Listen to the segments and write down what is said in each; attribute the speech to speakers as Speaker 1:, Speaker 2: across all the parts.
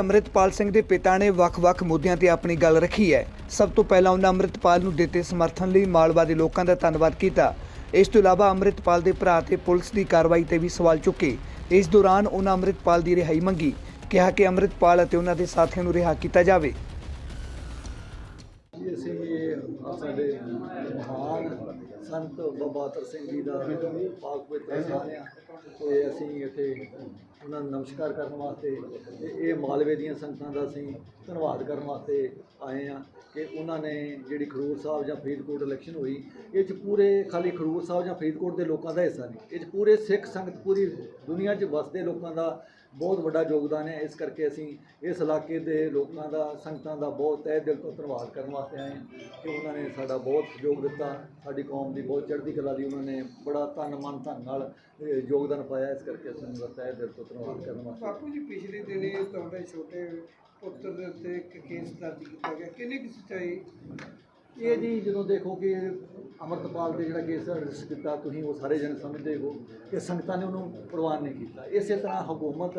Speaker 1: ਅੰਮ੍ਰਿਤਪਾਲ ਸਿੰਘ ਦੇ ਪਿਤਾ ਨੇ ਵੱਖ-ਵੱਖ ਮੁੱਦਿਆਂ ਤੇ ਆਪਣੀ ਗੱਲ ਰੱਖੀ ਹੈ। ਸਭ ਤੋਂ ਪਹਿਲਾਂ ਉਹਨਾਂ ਅੰਮ੍ਰਿਤਪਾਲ ਨੂੰ ਦਿੱਤੇ ਸਮਰਥਨ ਲਈ ਮਾਲਵਾ ਦੇ ਲੋਕਾਂ ਦਾ ਧੰਨਵਾਦ ਕੀਤਾ। ਇਸ ਤੋਂ ਇਲਾਵਾ ਅੰਮ੍ਰਿਤਪਾਲ ਦੇ ਭਰਾ ਤੇ ਪੁਲਿਸ ਦੀ ਕਾਰਵਾਈ ਤੇ ਵੀ ਸਵਾਲ ਚੁੱਕੇ। ਇਸ ਦੌਰਾਨ ਉਹਨਾਂ ਅੰਮ੍ਰਿਤਪਾਲ ਦੀ ਰਿਹਾਈ ਮੰਗੀ, ਕਿਹਾ ਕਿ ਅੰਮ੍ਰਿਤਪਾਲ ਅਤੇ ਉਹਨਾਂ ਦੇ ਸਾਥੀਆਂ ਨੂੰ ਰਿਹਾ ਕੀਤਾ ਜਾਵੇ।
Speaker 2: ਜੀ, ਅਸੀਂ ਆਹ ਸਾਡੇ ਮਹਾਨ ਸੰਤ ਬਾਬਾ ਅਤਰ ਸਿੰਘ ਜੀ ਦਾ ਪਾਕ ਪਵਿੱਤਰ ਸਥਾਨ ਆ ਤੇ ਅਸੀਂ ਇੱਥੇ ਉਹਨਾਂ ਨੂੰ ਨਮਸਕਾਰ ਕਰਨ ਵਾਸਤੇ ਤੇ ਇਹ ਮਾਲਵੇ ਦੀਆਂ ਸੰਗਤਾਂ ਦਾ ਅਸੀਂ ਧੰਨਵਾਦ ਕਰਨ ਵਾਸਤੇ ਆਏ ਆ ਕਿ ਉਹਨਾਂ ਨੇ ਜਿਹੜੀ ਖਰੂਰ ਸਾਹਿਬ ਜਾਂ ਫਰੀਦਕੋਟ ਇਲੈਕਸ਼ਨ ਹੋਈ, ਇਹ ਚ ਪੂਰੇ ਖਾਲੀ ਖਰੂਰ ਸਾਹਿਬ ਜਾਂ ਫਰੀਦਕੋਟ ਦੇ ਲੋਕਾਂ ਦਾ ਹਿੱਸਾ ਨਹੀਂ, ਇਹ ਚ ਪੂਰੇ ਸਿੱਖ ਸੰਗਤ, ਪੂਰੀ ਦੁਨੀਆ 'ਚ ਵਸਦੇ ਲੋਕਾਂ ਦਾ ਬਹੁਤ ਵੱਡਾ ਯੋਗਦਾਨ ਹੈ, ਇਸ ਕਰਕੇ ਅਸੀਂ ਇਸ ਇਲਾਕੇ ਦੇ ਲੋਕਾਂ ਦਾ, ਸੰਗਤਾਂ ਦਾ ਬਹੁਤ ਤਹਿ ਦਿਲ ਤੋਂ ਧੰਨਵਾਦ ਕਰਨ ਵਾਸਤੇ ਆਏ ਹਾਂ ਕਿ ਉਹਨਾਂ ਨੇ ਸਾਡਾ ਬਹੁਤ ਸਹਿਯੋਗ ਦਿੱਤਾ, ਸਾਡੀ ਕੌਮ ਦੀ ਬਹੁਤ ਚੜ੍ਹਦੀ ਕਲਾ ਦੀ ਉਹਨਾਂ ਨੇ ਬੜਾ ਤਨ ਮਨ ਧਨ ਨਾਲ ਯੋਗਦਾਨ ਪਾਇਆ, ਇਸ ਕਰਕੇ ਅਸੀਂ ਉਹਨਾਂ ਦਾ ਤਹਿ ਦਿਲ ਤੋਂ ਧੰਨਵਾਦ ਕਰਨ ਵਾਸਤੇ
Speaker 3: ਬਾਪੂ ਜੀ ਪਿਛਲੇ ਦਿਨੀ ਤੁਹਾਡੇ ਛੋਟੇ ਪੁੱਤਰ ਦੇ ਉੱਤੇ ਇੱਕ ਕੇਸ ਦਰਜ ਕੀਤਾ ਗਿਆ। ਕਿੰਨੀ ਕੁ ਸੱਚਾਈ?
Speaker 2: ਇਹ ਜੀ ਜਦੋਂ ਦੇਖੋ ਕਿ ਅਮਰਤਪਾਲ ਤੇ ਜਿਹੜਾ ਕੇਸ ਰਜਿਸਟਰ ਕੀਤਾ ਤੁਸੀਂ ਉਹ ਸਾਰੇ ਜਣੇ ਸਮਝਦੇ ਹੋ ਕਿ ਸੰਗਤਾਂ ਨੇ ਉਹਨੂੰ ਪ੍ਰਵਾਨ ਨਹੀਂ ਕੀਤਾ। ਇਸੇ ਤਰ੍ਹਾਂ ਹਕੂਮਤ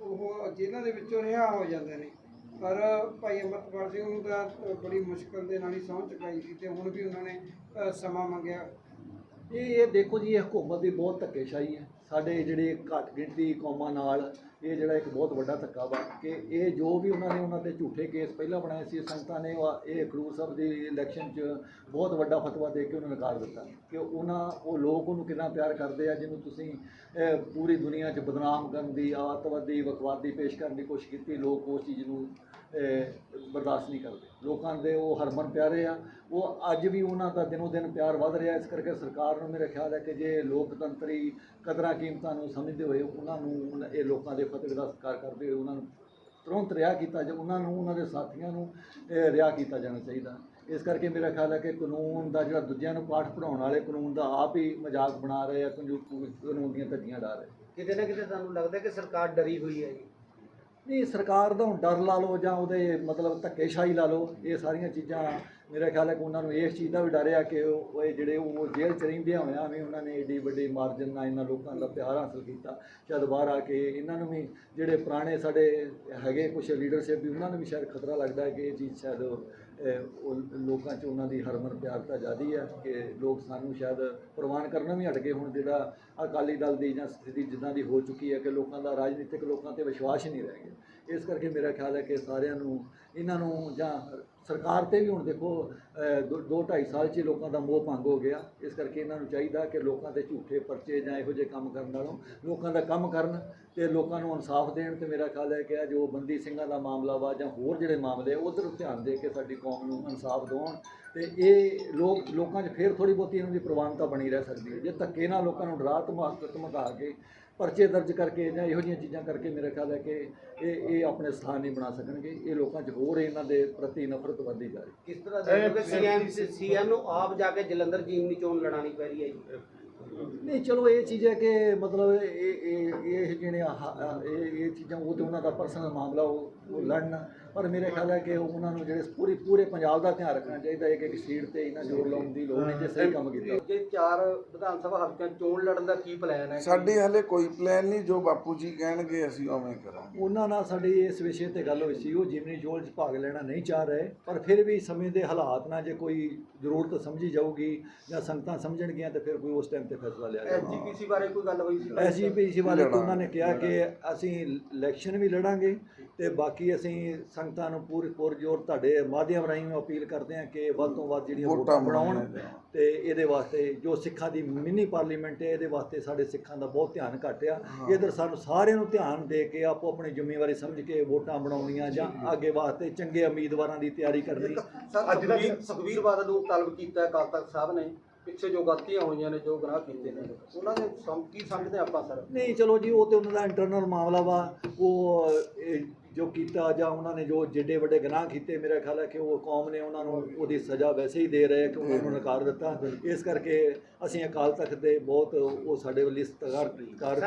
Speaker 3: ਉਹ ਜੇਲ੍ਹਾਂ ਦੇ ਵਿੱਚੋਂ ਰਿਹਾ ਹੋ ਜਾਂਦੇ ਨੇ। ਪਰ ਭਾਈ ਅਮਰਪਾਲ ਸਿੰਘ ਨੂੰ ਤਾਂ ਬੜੀ ਮੁਸ਼ਕਲ ਦੇ ਨਾਲ ਹੀ ਸਹੁੰ ਚੁਕਾਈ ਸੀ ਤੇ ਹੁਣ ਵੀ ਉਹਨਾਂ ਨੇ ਸਮਾਂ ਮੰਗਿਆ।
Speaker 2: ਇਹ ਇਹ ਦੇਖੋ ਜੀ, ਇਹ ਹਕੂਮਤ ਦੀ ਬਹੁਤ ਧੱਕੇਸ਼ਾਹੀ ਹੈ। ਸਾਡੇ ਜਿਹੜੇ ਘੱਟ ਗਿਣਤੀ ਕੌਮਾਂ ਨਾਲ ਇਹ ਜਿਹੜਾ ਇੱਕ ਬਹੁਤ ਵੱਡਾ ਧੱਕਾ ਵਾ ਕਿ ਇਹ ਜੋ ਵੀ ਉਹਨਾਂ ਨੇ ਉਹਨਾਂ ਤੇ ਝੂਠੇ ਕੇਸ ਪਹਿਲਾਂ ਬਣਾਏ ਸੀ, ਸੰਗਤਾਂ ਨੇ ਇਹ ਖਡੂਰ ਸਾਹਿਬ ਦੀ ਇਲੈਕਸ਼ਨ 'ਚ ਬਹੁਤ ਵੱਡਾ ਫਤਵਾ ਦੇ ਕੇ ਉਹਨੂੰ ਨਕਾਰ ਦਿੱਤਾ ਕਿ ਉਹਨਾਂ, ਉਹ ਲੋਕ ਉਹਨੂੰ ਕਿੰਨਾ ਪਿਆਰ ਕਰਦੇ ਆ, ਜਿਹਨੂੰ ਤੁਸੀਂ ਪੂਰੀ ਦੁਨੀਆ 'ਚ ਬਦਨਾਮ ਕਰਨ ਦੀ, ਆਤਵਾਦੀ, ਵਕਵਾਦੀ ਪੇਸ਼ ਕਰਨ ਦੀ ਕੋਸ਼ਿਸ਼ ਕੀਤੀ, ਲੋਕ ਉਸ ਚੀਜ਼ ਨੂੰ ਬਰਦਾਸ਼ਤ ਨਹੀਂ ਕਰਦੇ। ਲੋਕਾਂ ਦੇ ਉਹ ਹਰਮਨ ਪਿਆਰੇ ਆ। ਉਹ ਅੱਜ ਵੀ ਉਹਨਾਂ ਦਾ ਦਿਨੋ ਦਿਨ ਪਿਆਰ ਵੱਧ ਰਿਹਾ। ਇਸ ਕਰਕੇ ਸਰਕਾਰ ਨੂੰ ਮੇਰੇ ਖਿਆਲ ਹੈ ਕਿ ਜੇ ਲੋਕਤੰਤਰੀ ਕਦਰਾਂ ਕੀਮਤਾਂ ਨੂੰ ਸਮਝਦੇ ਹੋਏ ਉਹਨਾਂ ਨੂੰ ਇਹ ਲੋਕਾਂ ਦੇ ਫਤਿਹ ਦਾ ਸਤਿਕਾਰ ਕਰਦੇ ਹੋਏ ਉਹਨਾਂ ਨੂੰ ਤੁਰੰਤ ਰਿਹਾ ਕੀਤਾ ਜਾ ਉਹਨਾਂ ਨੂੰ, ਉਹਨਾਂ ਦੇ ਸਾਥੀਆਂ ਨੂੰ ਰਿਹਾ ਕੀਤਾ ਜਾਣਾ ਚਾਹੀਦਾ। ਇਸ ਕਰਕੇ ਮੇਰਾ ਖਿਆਲ ਹੈ ਕਿ ਕਾਨੂੰਨ ਦਾ ਜਿਹੜਾ ਦੂਜਿਆਂ ਨੂੰ ਪਾਠ ਪੜਾਉਣ ਵਾਲੇ ਕਾਨੂੰਨ ਦਾ ਆਪ ਹੀ ਮਜ਼ਾਕ ਬਣਾ ਰਹੇ ਆ ਕਾਨੂੰਨ ਕਾਨੂੰਨ ਦੀਆਂ ਧੱਜੀਆਂ ਡਾ ਰਹੇ
Speaker 4: ਕਿਤੇ ਨਾ ਕਿਤੇ ਤੁਹਾਨੂੰ ਲੱਗਦਾ ਕਿ ਸਰਕਾਰ ਡਰੀ ਹੋਈ ਹੈ ਜੀ।
Speaker 2: ਨਹੀਂ, ਸਰਕਾਰ ਦਾ ਹੁਣ ਡਰ ਲਾ ਲਓ ਜਾਂ ਉਹਦੇ ਮਤਲਬ ਧੱਕੇਸ਼ਾਹੀ ਲਾ ਲਓ, ਇਹ ਸਾਰੀਆਂ ਚੀਜ਼ਾਂ ਮੇਰਾ ਖਿਆਲ ਹੈ ਕਿ ਉਹਨਾਂ ਨੂੰ ਇਸ ਚੀਜ਼ ਦਾ ਵੀ ਡਰ ਆ ਕਿ ਉਹ ਇਹ ਜਿਹੜੇ ਉਹ ਜੇਲ੍ਹ ਚ ਰਹਿੰਦਿਆਂ ਹੋਇਆਂ ਵੀ ਉਹਨਾਂ ਨੇ ਏਡੀ ਵੱਡੀ ਮਾਰਜਨ ਨਾਲ ਇਹਨਾਂ ਲੋਕਾਂ ਦਾ ਪਿਆਰ ਹਾਸਲ ਕੀਤਾ। ਸ਼ਾਇਦ ਬਾਹਰ ਆ ਕੇ ਇਹਨਾਂ ਨੂੰ ਵੀ ਜਿਹੜੇ ਪੁਰਾਣੇ ਸਾਡੇ ਹੈਗੇ ਕੁਝ ਲੀਡਰਸ਼ਿਪ ਵੀ, ਉਹਨਾਂ ਨੂੰ ਵੀ ਸ਼ਾਇਦ ਖਤਰਾ ਲੱਗਦਾ ਹੈ ਕਿ ਇਹ ਚੀਜ਼ ਸ਼ਾਇਦ ਲੋਕਾਂ 'ਚ ਉਹਨਾਂ ਦੀ ਹਰਮਨ ਪਿਆਰਤਾ ਜ਼ਿਆਦੀ ਹੈ ਕਿ ਲੋਕ ਸਾਨੂੰ ਸ਼ਾਇਦ ਪ੍ਰਵਾਨ ਕਰਨਾ ਵੀ ਹਟ ਗਏ ਹੁਣ, ਜਿਹੜਾ ਅਕਾਲੀ ਦਲ ਦੀ ਜਾਂ ਸਥਿਤੀ ਜਿੱਦਾਂ ਦੀ ਹੋ ਚੁੱਕੀ ਹੈ ਕਿ ਲੋਕਾਂ ਦਾ ਰਾਜਨੀਤਿਕ ਲੋਕਾਂ ਤੇ ਵਿਸ਼ਵਾਸ ਹੀ ਨਹੀਂ ਰਹਿ ਗਿਆ। ਇਸ ਕਰਕੇ ਮੇਰਾ ਖਿਆਲ ਹੈ ਕਿ ਸਾਰਿਆਂ ਨੂੰ ਇਹਨਾਂ ਨੂੰ ਜਾਂ ਸਰਕਾਰ ਤੇ ਵੀ ਹੁਣ ਦੇਖੋ ਅਹ, ਦੋ ਦੋ ਢਾਈ ਸਾਲ 'ਚ ਲੋਕਾਂ ਦਾ ਮੋਹ ਭੰਗ ਹੋ ਗਿਆ। ਇਸ ਕਰਕੇ ਇਹਨਾਂ ਨੂੰ ਚਾਹੀਦਾ ਕਿ ਲੋਕਾਂ ਦੇ ਝੂਠੇ ਪਰਚੇ ਜਾਂ ਇਹੋ ਜਿਹੇ ਕੰਮ ਕਰਨ ਨਾਲੋਂ ਲੋਕਾਂ ਦਾ ਕੰਮ ਕਰਨ ਤੇ ਲੋਕਾਂ ਨੂੰ ਇਨਸਾਫ ਦੇਣ ਤੇ ਮੇਰਾ ਖਿਆਲ ਹੈ ਕਿ ਇਹ ਜੋ ਬੰਦੀ ਸਿੰਘਾਂ ਦਾ ਮਾਮਲਾ ਵਾ ਜਾਂ ਹੋਰ ਜਿਹੜੇ ਮਾਮਲੇ ਉਧਰ ਧਿਆਨ ਦੇ ਕੇ ਸਾਡੀ ਕੌਮ ਨੂੰ ਇਨਸਾਫ ਦਿਵਾਉਣ ਤੇ ਇਹ ਲੋਕ ਲੋਕਾਂ 'ਚ ਫੇਰ ਥੋੜੀ ਬਹੁਤੀ ਇਹਨਾਂ ਦੀ ਪ੍ਰਵਾਨਤਾ ਬਣੀ ਰਹਿ ਸਕਦੀ ਹੈ। ਜੇ ਧੱਕੇ ਨਾਲ ਲੋਕਾਂ ਨੂੰ ਡਰਾ ਧਮਕ ਧਮਕਾ ਕੇ ਪਰਚੇ ਦਰਜ ਕਰਕੇ ਜਾਂ ਇਹੋ ਜਿਹੀਆਂ ਚੀਜ਼ਾਂ ਕਰਕੇ ਮੇਰਾ ਖਿਆਲ ਹੈ ਕਿ ਇਹ ਇਹ ਆਪਣੇ ਸਥਾਨ ਨਹੀਂ ਬਣਾ ਸਕਣਗੇ। ਇਹ ਲੋਕਾਂ 'ਚ ਹੋਰ ਇਹਨਾਂ ਦੇ ਪ੍ਰਤੀ ਨਫ਼ਰਤ ਵੱਧਦੀ ਜਾ ਰਹੀ
Speaker 4: ਕਿਸ ਤਰ੍ਹਾਂ ਦੇਖੋਗੇ ਸੀਐਮ ਸੀਐਮ ਨੂੰ ਆਪ ਜਾ ਕੇ ਜਲੰਧਰ ਜੀਮਨੀ ਚੋਣ ਲੜਾਣੀ ਪੈ ਰਹੀ ਹੈ ਜੀ?
Speaker 2: ਨਹੀਂ ਚਲੋ ਇਹ ਚੀਜ਼ ਹੈ ਕਿ ਮਤਲਬ ਇਹ ਇਹ ਇਹ ਜਿਹੜੇ ਆਹ- ਇਹ ਇਹ ਚੀਜ਼ਾਂ ਉਹ ਤੇ ਉਹਨਾਂ ਦਾ ਪਰਸਨਲ ਮਾਮਲਾ ਉਹ ਲੜਨ ਪਰ ਮੇਰੇ ਖਿਆਲ ਹੈ ਕਿ ਉਹਨਾਂ ਨੂੰ ਜਿਹੜੇ ਪੂਰੀ ਪੂਰੇ ਪੰਜਾਬ ਦਾ ਧਿਆਨ ਰੱਖਣਾ ਚਾਹੀਦਾ ਹੈ ਕਿ ਇੱਕ ਸੀਟ ਤੇ ਇਹਨਾਂ ਜ਼ੋਰ ਲਾਉਣ ਦੀ ਲੋੜ ਨਹੀਂ ਜੇ ਸਹੀ ਕੰਮ ਕੀਤਾ।
Speaker 4: ਜੇ ਚਾਰ ਵਿਧਾਨ ਸਭਾ ਹਲਕਿਆਂ 'ਚ ਚੋਣ ਲੜਨ ਦਾ ਕੀ ਪਲਾਨ ਹੈ?
Speaker 5: ਸਾਡੇ ਹਲੇ ਕੋਈ ਪਲਾਨ ਨਹੀਂ ਜੋ ਬਾਪੂ ਜੀ ਕਹਿਣਗੇ ਅਸੀਂ ਉਵੇਂ ਕਰਾਂਗੇ।
Speaker 2: ਉਹਨਾਂ ਨਾਲ ਸਾਡੀ ਇਸ ਵਿਸ਼ੇ ਤੇ ਗੱਲ ਹੋਈ ਸੀ ਉਹ ਜਿਮਨੀ ਜੋਲ 'ਚ ਭਾਗ ਲੈਣਾ ਨਹੀਂ ਚਾਹ ਰਹੇ ਪਰ ਫਿਰ ਵੀ ਸਮੇਂ ਦੇ ਹਾਲਾਤ ਨਾਲ ਜੇ ਕੋਈ ਜ਼ਰੂਰਤ ਸਮਝੀ ਜਾਊਗੀ ਜਾਂ ਸੰਗਤਾਂ ਸਮਝਣਗੀਆਂ ਤੇ ਫਿਰ ਕੋਈ ਉਸ ਟਾਈਮ ਤੇ ਫੈਸਲਾ ਲਿਆ ਜਾਊਗਾ।
Speaker 4: ਐਸਜੀਪੀਸੀ ਬਾਰੇ ਕੋਈ ਗੱਲ ਹੋਈ ਸੀ?
Speaker 2: ਐਸਜੀਪੀਸੀ ਤੋਂ ਉਹਨਾਂ ਨੇ ਕਿਹਾ ਕਿ ਅਸੀਂ ਇਲੈਕਸ਼ਨ ਵੀ ਲੜਾਂਗੇ ਤੇ ਬਾਕੀ ਅਸੀਂ ਸੰਗਤਾਂ ਨੂੰ ਪੂਰੇ ਪੁਰਜੋਰ ਤੁਹਾਡੇ ਮਾਧਿਅਮ ਰਾਹੀਂ ਅਪੀਲ ਕਰਦੇ ਹਾਂ ਕਿ ਵੱਧ ਤੋਂ ਵੱਧ ਜਿਹੜੀਆਂ
Speaker 5: ਵੋਟਾਂ
Speaker 2: ਬਣਾਉਣ। ਤੇ ਇਹਦੇ ਵਾਸਤੇ ਜੋ ਸਿੱਖਾਂ ਦੀ ਮਿੰਨੀ ਪਾਰਲੀਮੈਂਟ ਹੈ ਇਹਦੇ ਵਾਸਤੇ ਸਾਡੇ ਸਿੱਖਾਂ ਦਾ ਬਹੁਤ ਧਿਆਨ ਘੱਟ ਆ। ਇਧਰ ਸਾਨੂੰ ਸਾਰਿਆਂ ਨੂੰ ਧਿਆਨ ਦੇ ਕੇ ਆਪੋ ਆਪਣੀ ਜ਼ਿੰਮੇਵਾਰੀ ਸਮਝ ਕੇ ਵੋਟਾਂ ਬਣਾਉਣੀਆਂ ਜਾਂ ਅੱਗੇ ਵਾਸਤੇ ਚੰਗੇ ਉਮੀਦਵਾਰਾਂ ਦੀ ਤਿਆਰੀ ਕਰਨੀ।
Speaker 4: ਅੱਜ ਦਾ ਸੁਖਵੀਰ ਬਾਦਲ ਨੂੰ ਤਲਬ ਕੀਤਾ ਅਕਾਲ ਤਖਤ ਸਾਹਿਬ ਨੇ। ਪਿੱਛੇ ਜੋ ਗਲਤੀਆਂ ਹੋਈਆਂ ਨੇ ਜੋ ਗੁਨਾਹ ਕੀਤੇ ਨੇ। ਉਹਨਾਂ ਦੇ ਸਮ ਕੀ ਸਮਝਦੇ ਆਪਾਂ ਸਰ?
Speaker 2: ਨਹੀਂ ਚਲੋ ਜੀ ਉਹ ਤੇ ਉਹਨਾਂ ਦਾ ਇੰਟਰਨਲ ਮਾਮਲਾ ਵਾ। ਉਹ ਜੋ ਕੀਤਾ ਜਾਂ ਉਹਨਾਂ ਨੇ ਜੋ ਜਿੱਡੇ ਵੱਡੇ ਗੁਨਾਹ ਕੀਤੇ, ਮੇਰਾ ਖਿਆਲ ਹੈ ਕਿ ਉਹ ਕੌਮ ਨੇ ਉਹਨਾਂ ਨੂੰ ਉਹਦੀ ਸਜ਼ਾ ਵੈਸੇ ਹੀ ਦੇ ਰਹੇ ਕਿ ਉਹਨਾਂ ਨੂੰ ਨਕਾਰ ਦਿੱਤਾ। ਇਸ ਕਰਕੇ ਅਸੀਂ ਅਕਾਲ ਤਖਤ ਦੇ ਬਹੁਤ ਉਹ ਸਾਡੇ ਵੱਲ ਸਤਿਕਾਰ ਕਰ